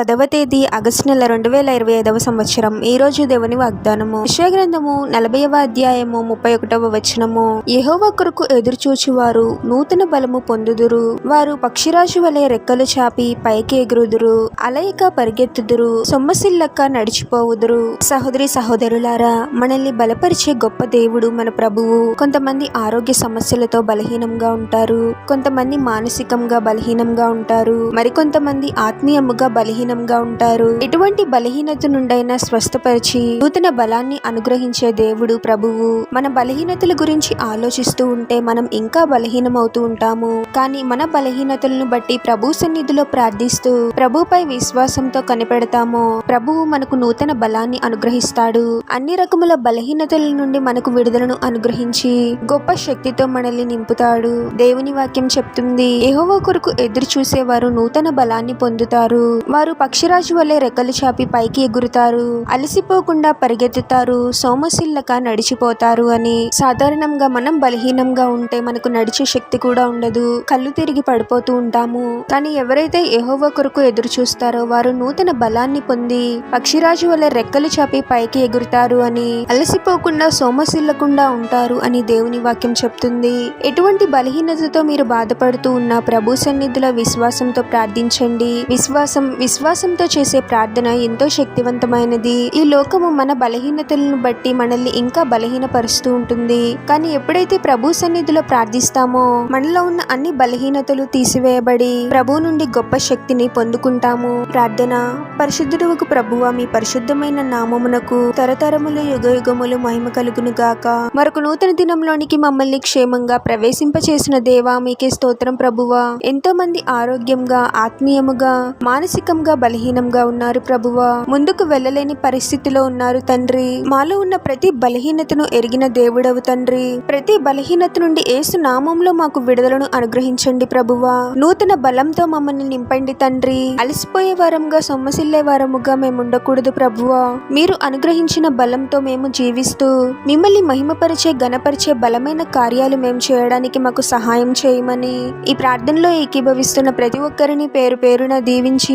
పదవ తేదీ ఆగస్టు నెల రెండు వేల ఇరవై ఐదవ సంవత్సరం. ఈ రోజు దేవుని వాగ్దానము. గ్రంథము నలభైవ అధ్యాయము ముప్పై ఒకటవ వచనము. యెహోవా కొరకు ఎదురుచూచివారు నూతన బలము పొందుదురు. వారు పక్షిరాజు వలె రెక్కలు చాపి పైకి ఎగురుదురు. అలయక పరిగెత్తుదురు. సొమ్మసిల్లక్క నడిచిపోవుదురు. సహోదరి సహోదరులారా మనల్ని బలపరిచే గొప్ప దేవుడు మన ప్రభువు. కొంతమంది ఆరోగ్య సమస్యలతో బలహీనంగా ఉంటారు. కొంతమంది మానసికంగా బలహీనంగా ఉంటారు. మరికొంతమంది ఆత్మీయముగా బలహీన బలహీనంగా ఉంటారు. ఎటువంటి బలహీనత నుండైనా స్వస్థపరిచి నూతన బలాన్ని అనుగ్రహించే దేవుడు ప్రభువు. మన బలహీనతల గురించి ఆలోచిస్తూ ఉంటే మనం ఇంకా బలహీనమవుతూ ఉంటాము. కానీ మన బలహీనతలను బట్టి ప్రభు సన్నిధిలో ప్రార్థిస్తూ ప్రభుపై విశ్వాసంతో కనిపెడతాము ప్రభువు మనకు నూతన బలాన్ని అనుగ్రహిస్తాడు. అన్ని రకముల బలహీనతల నుండి మనకు విడుదలను అనుగ్రహించి గొప్ప శక్తితో మనల్ని నింపుతాడు. దేవుని వాక్యం చెప్తుంది యెహోవా కొరకు ఎదురు చూసేవారు నూతన బలాన్ని పొందుతారు. వారు పక్షిరాజు వలె రెక్కలు చాపి పైకి ఎగురుతారు. అలసిపోకుండా పరిగెత్తుతారు. సోమశిల్లక నడిచిపోతారు అని. సాధారణంగా మనం బలహీనంగా ఉంటే మనకు నడిచే శక్తి కూడా ఉండదు. కళ్ళు తిరిగి పడిపోతూ ఉంటాము. కానీ ఎవరైతే యెహోవా కొరకు ఎదురు చూస్తారో వారు నూతన బలాన్ని పొంది పక్షిరాజు వలె రెక్కలు చాపి పైకి ఎగురుతారు అని. అలసిపోకుండా సోమశిల్లకుండా ఉంటారు అని దేవుని వాక్యం చెప్తుంది. ఎటువంటి బలహీనతతో మీరు బాధపడుతూ ఉన్న ప్రభు సన్నిధిలో విశ్వాసంతో ప్రార్థించండి. విశ్వాసం విశ్వాసంతో చేసే ప్రార్థన ఎంతో శక్తివంతమైనది. ఈ లోకము మన బలహీనతలను బట్టి మనల్ని ఇంకా బలహీనపరుస్తూ ఉంటుంది. కానీ ఎప్పుడైతే ప్రభు సన్నిధిలో ప్రార్థిస్తామో మనలో ఉన్న అన్ని బలహీనతలు తీసివేయబడి ప్రభు నుండి గొప్ప శక్తిని పొందుకుంటాము. ప్రార్థన పరిశుద్ధుడుకు ప్రభువ మీ పరిశుద్ధమైన నామమునకు తరతరములు యుగ యుగములు మహిమ కలుగును గాక. మరొక నూతన దినంలోనికి మమ్మల్ని క్షేమంగా ప్రవేశింపచేసిన దేవా మీకే స్తోత్రం ప్రభువ. ఎంతో మంది ఆరోగ్యంగా ఆత్మీయముగా మానసికంగా బలహీనంగా ఉన్నారు ప్రభువా. ముందుకు వెళ్ళలేని పరిస్థితిలో ఉన్నారు తండ్రి. మాలో ఉన్న ప్రతి బలహీనతను ఎరిగిన దేవుడవు తండ్రి. ప్రతి బలహీనత నుండి ఏసు నామంలో మాకు విడుదలను అనుగ్రహించండి ప్రభువా. నూతన బలంతో మమ్మల్ని నింపండి తండ్రి. అలసిపోయే వారంగా సొమ్మసిల్లే వారముగా మేము ఉండకూడదు ప్రభువా. మీరు అనుగ్రహించిన బలంతో మేము జీవిస్తూ మిమ్మల్ని మహిమపరిచే గణపరిచే బలమైన కార్యాలు మేము చేయడానికి మాకు సహాయం చేయమని ఈ ప్రార్థనలో ఏకీభవిస్తున్న ప్రతి ఒక్కరిని పేరు పేరున దీవించి